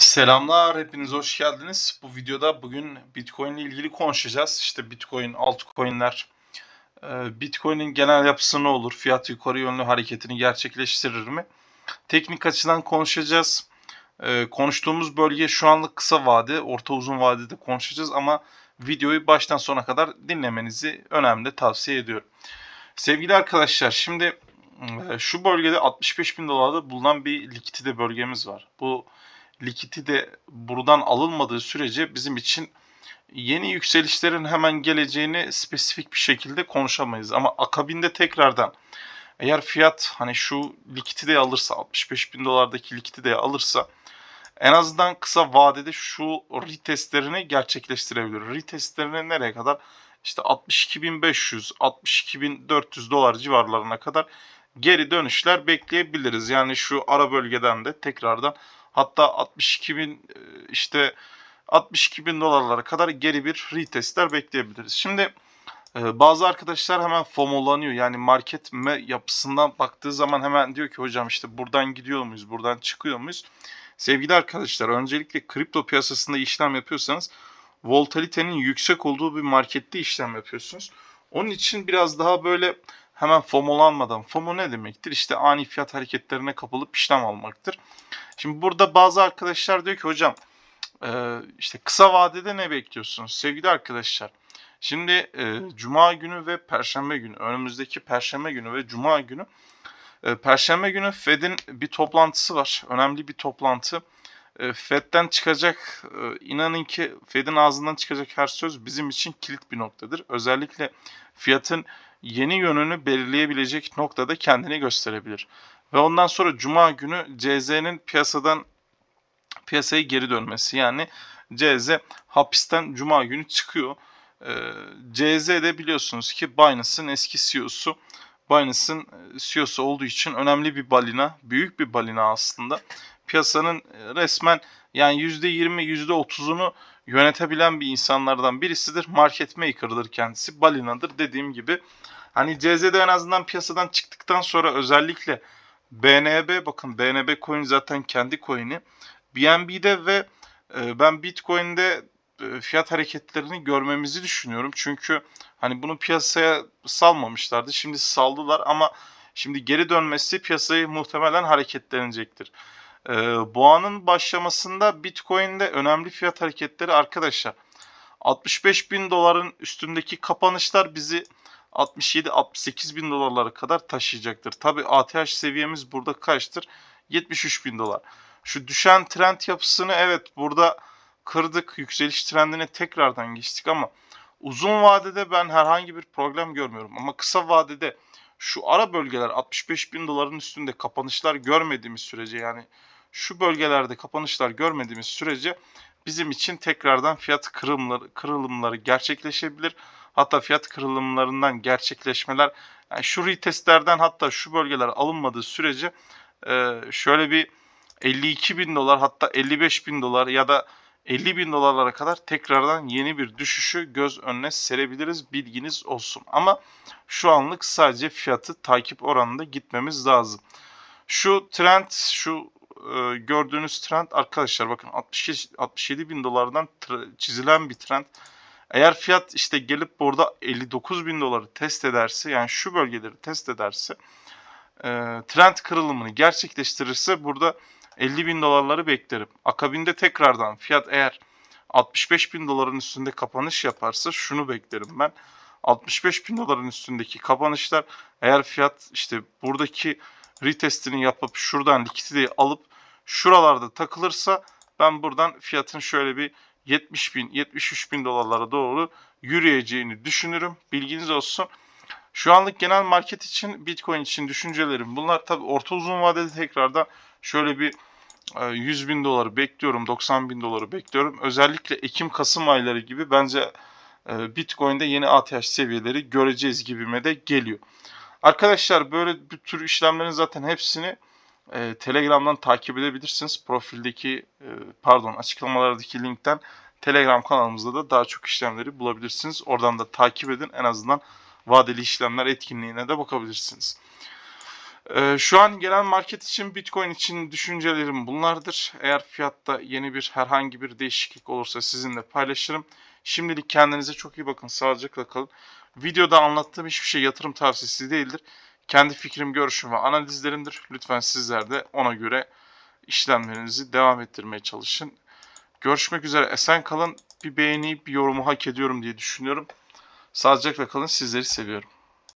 Selamlar, hepiniz hoş geldiniz. Bu videoda bugün Bitcoin ile ilgili konuşacağız. İşte Bitcoin, altcoin'ler, e, Bitcoin'in genel yapısı ne olur, fiyat yukarı yönlü hareketini gerçekleştirir mi? Teknik açıdan konuşacağız. E, Konuştuğumuz bölge şu anlık kısa vade, orta uzun vadede konuşacağız ama videoyu baştan sona kadar dinlemenizi önemli tavsiye ediyorum. Sevgili arkadaşlar, şimdi e, şu bölgede 65 bin dolarda bulunan bir likidite bölgemiz var. Bu likiti de buradan alınmadığı sürece bizim için yeni yükselişlerin hemen geleceğini spesifik bir şekilde konuşamayız. Ama akabinde tekrardan eğer fiyat hani şu likiti de alırsa 65 bin dolardaki likiti de alırsa en azından kısa vadede şu retestlerini gerçekleştirebilir. Retestlerini nereye kadar? İşte 62.500, 62.400 dolar civarlarına kadar geri dönüşler bekleyebiliriz. Yani şu ara bölgeden de tekrardan Hatta 62 bin e, işte 62 bin dolarlara kadar geri bir retestler bekleyebiliriz. Şimdi e, bazı arkadaşlar hemen FOMO'lanıyor. Yani market yapısından baktığı zaman hemen diyor ki hocam işte buradan gidiyor muyuz, buradan çıkıyor muyuz? Sevgili arkadaşlar öncelikle kripto piyasasında işlem yapıyorsanız volatilitenin yüksek olduğu bir markette işlem yapıyorsunuz. Onun için biraz daha böyle hemen FOMO'lanmadan. FOMO ne demektir? İşte ani fiyat hareketlerine kapılıp işlem almaktır. Şimdi burada bazı arkadaşlar diyor ki hocam e, işte kısa vadede ne bekliyorsunuz sevgili arkadaşlar? Şimdi e, Cuma günü ve Perşembe günü önümüzdeki Perşembe günü ve Cuma günü e, Perşembe günü Fed'in bir toplantısı var. Önemli bir toplantı. Fed'den çıkacak inanın ki Fed'in ağzından çıkacak her söz bizim için kilit bir noktadır. Özellikle fiyatın yeni yönünü belirleyebilecek noktada kendini gösterebilir. Ve ondan sonra Cuma günü CZ'nin piyasadan piyasaya geri dönmesi. Yani CZ hapisten Cuma günü çıkıyor. Ee, CZ de biliyorsunuz ki Binance'ın eski CEO'su. Binance'ın e, CEO'su olduğu için önemli bir balina, büyük bir balina aslında. Piyasanın e, resmen yani %20, %30'unu yönetebilen bir insanlardan birisidir. Market maker'dır kendisi. Balinadır dediğim gibi. Hani CZ'de en azından piyasadan çıktıktan sonra özellikle BNB bakın BNB coin zaten kendi coin'i. BNB'de ve e, ben Bitcoin'de e, fiyat hareketlerini görmemizi düşünüyorum. Çünkü hani bunu piyasaya salmamışlardı. Şimdi saldılar ama şimdi geri dönmesi piyasayı muhtemelen hareketlenecektir. E, boğanın başlamasında Bitcoin'de önemli fiyat hareketleri arkadaşlar. 65 bin doların üstündeki kapanışlar bizi 67-68 bin dolarlara kadar taşıyacaktır. Tabi ATH seviyemiz burada kaçtır? 73 bin dolar. Şu düşen trend yapısını evet burada kırdık. Yükseliş trendine tekrardan geçtik ama uzun vadede ben herhangi bir problem görmüyorum. Ama kısa vadede şu ara bölgeler 65 bin doların üstünde kapanışlar görmediğimiz sürece yani şu bölgelerde kapanışlar görmediğimiz sürece bizim için tekrardan fiyat kırılımları, kırılımları gerçekleşebilir. Hatta fiyat kırılımlarından gerçekleşmeler yani şu retestlerden hatta şu bölgeler alınmadığı sürece şöyle bir 52 bin dolar hatta 55 bin dolar ya da 50 bin dolarlara kadar tekrardan yeni bir düşüşü göz önüne serebiliriz. Bilginiz olsun. Ama şu anlık sadece fiyatı takip oranında gitmemiz lazım. Şu trend, şu e, gördüğünüz trend arkadaşlar bakın 60, 67 bin dolardan çizilen bir trend. Eğer fiyat işte gelip burada 59 bin doları test ederse yani şu bölgeleri test ederse e, trend kırılımını gerçekleştirirse burada 50 bin dolarları beklerim. Akabinde tekrardan fiyat eğer 65 bin doların üstünde kapanış yaparsa şunu beklerim ben. 65 bin doların üstündeki kapanışlar eğer fiyat işte buradaki retestini yapıp şuradan likiditeyi alıp şuralarda takılırsa ben buradan fiyatın şöyle bir 70 bin, 73 bin dolarlara doğru yürüyeceğini düşünürüm. Bilginiz olsun. Şu anlık genel market için Bitcoin için düşüncelerim. Bunlar tabi orta uzun vadede tekrardan şöyle bir 100 e, bin doları bekliyorum, 90 bin doları bekliyorum. Özellikle Ekim-Kasım ayları gibi bence e, Bitcoin'de yeni ATH seviyeleri göreceğiz gibime de geliyor. Arkadaşlar böyle bir tür işlemlerin zaten hepsini e, Telegram'dan takip edebilirsiniz. Profildeki e, pardon açıklamalardaki linkten Telegram kanalımızda da daha çok işlemleri bulabilirsiniz. Oradan da takip edin. En azından vadeli işlemler etkinliğine de bakabilirsiniz. Ee, şu an gelen market için Bitcoin için düşüncelerim bunlardır. Eğer fiyatta yeni bir herhangi bir değişiklik olursa sizinle paylaşırım. Şimdilik kendinize çok iyi bakın. Sağlıcakla kalın. Videoda anlattığım hiçbir şey yatırım tavsiyesi değildir. Kendi fikrim, görüşüm ve analizlerimdir. Lütfen sizler de ona göre işlemlerinizi devam ettirmeye çalışın. Görüşmek üzere. Esen kalın. Bir beğeni, bir yorumu hak ediyorum diye düşünüyorum. Sağlıcakla kalın. Sizleri seviyorum.